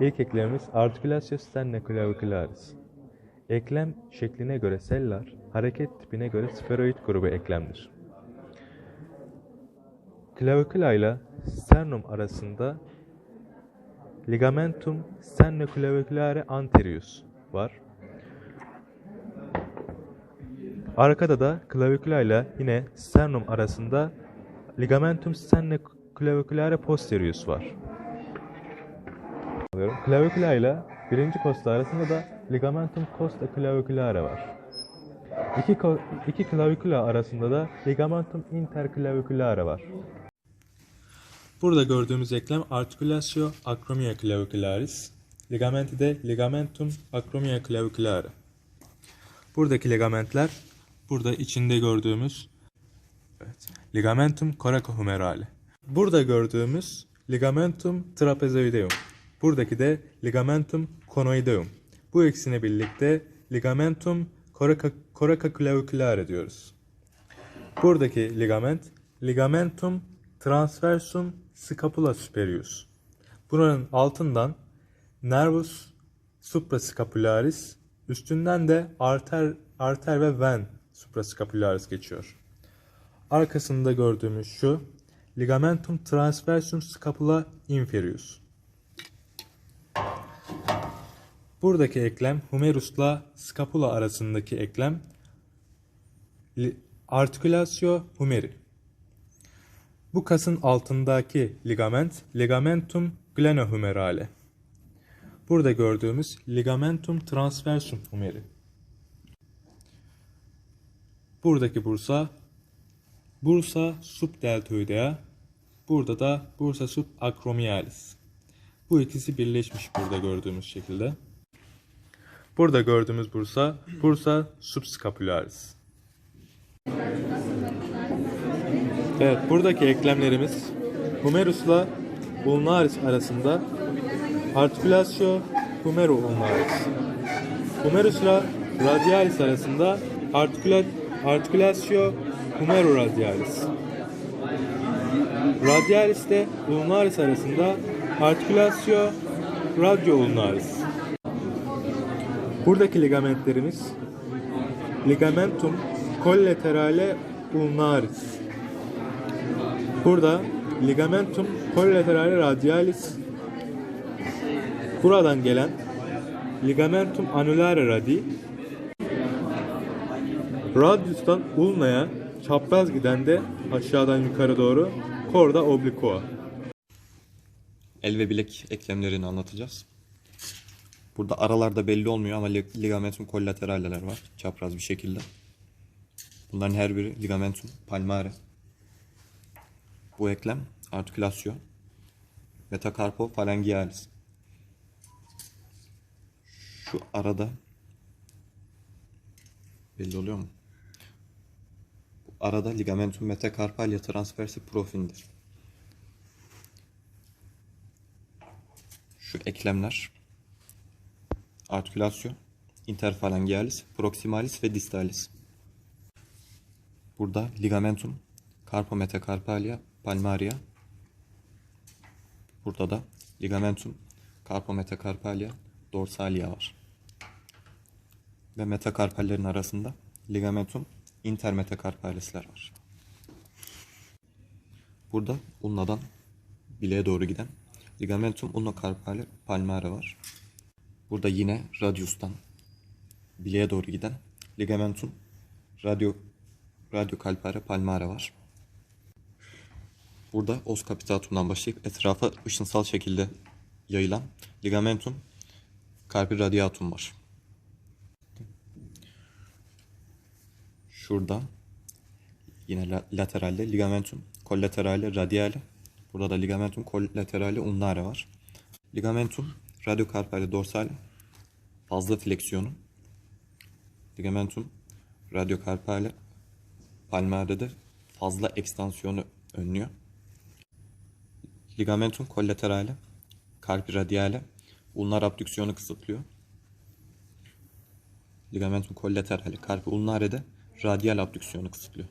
İlk eklemimiz articulations sternoclavicularis. Eklem şekline göre sellar, hareket tipine göre sferoid grubu eklemdir. Clavikula ile sternum arasında ligamentum sternoclaviculare anterius var. Arkada da clavikula ile yine sternum arasında ligamentum sternoclaviculare posterius var. Alıyorum. Clavikula ile birinci kosta arasında da ligamentum costa claviculare var. İki, iki clavikula arasında da ligamentum interclaviculare var. Burada gördüğümüz eklem articulatio acromia clavicularis, ligamenti de ligamentum acromia claviculare. Buradaki ligamentler burada içinde gördüğümüz evet, ligamentum coracohumerale. Burada gördüğümüz ligamentum trapezoideum. Buradaki de ligamentum conoideum. Bu ikisini birlikte ligamentum coraca, coracoclaviculare diyoruz. Buradaki ligament ligamentum transversum scapula superius. Buranın altından nervus suprascapularis, üstünden de arter arter ve ven suprascapularis geçiyor. Arkasında gördüğümüz şu ligamentum transversum scapula inferius. Buradaki eklem humerusla scapula arasındaki eklem articulatio humeri. Bu kasın altındaki ligament ligamentum glenohumerale. Burada gördüğümüz ligamentum transversum humeri. Buradaki bursa bursa subdeltoidea. Burada da bursa subacromialis. Bu ikisi birleşmiş burada gördüğümüz şekilde. Burada gördüğümüz bursa bursa subscapularis. Evet, buradaki eklemlerimiz humerusla ulnaris arasında articulatio humero ulnaris. Humerusla radialis arasında articula, articulatio humero radialis. Radialis ile ulnaris arasında articulatio radio ulnaris. Buradaki ligamentlerimiz ligamentum collaterale ulnaris. Burada ligamentum collaterale radialis buradan gelen ligamentum annulare radi radiustan ulnaya çapraz giden de aşağıdan yukarı doğru corda obliqua. El ve bilek eklemlerini anlatacağız. Burada aralarda belli olmuyor ama lig- ligamentum kollateraller var. Çapraz bir şekilde. Bunların her biri ligamentum palmare. Bu eklem artikülasyon. Metacarpo phalangealis. Şu arada belli oluyor mu? Bu arada ligamentum metacarpalia transversi profindir. Şu eklemler artikülasyon, interphalangealis, proximalis ve distalis. Burada ligamentum carpometacarpalia palmaria. Burada da ligamentum carpometacarpalia dorsalia var. Ve metakarpallerin arasında ligamentum intermetacarpalisler var. Burada ulnadan bileğe doğru giden ligamentum ulnocarpale palmare var. Burada yine radiustan bileğe doğru giden ligamentum radio radyokalpare palmare var. Burada os capitatum'dan başlayıp etrafa ışınsal şekilde yayılan ligamentum carpi radiatum var. Şurada yine la- lateralde ligamentum collaterale radiale. Burada da ligamentum collaterale ulnare var. Ligamentum radyokarpale dorsale fazla fleksiyonu. Ligamentum radyokarpale palmare de fazla ekstansiyonu önlüyor. Ligamentum collaterale carpi radiale ulnar abdüksiyonu kısıtlıyor. Ligamentum collaterale carpi ulnare de radyal abdüksiyonu kısıtlıyor.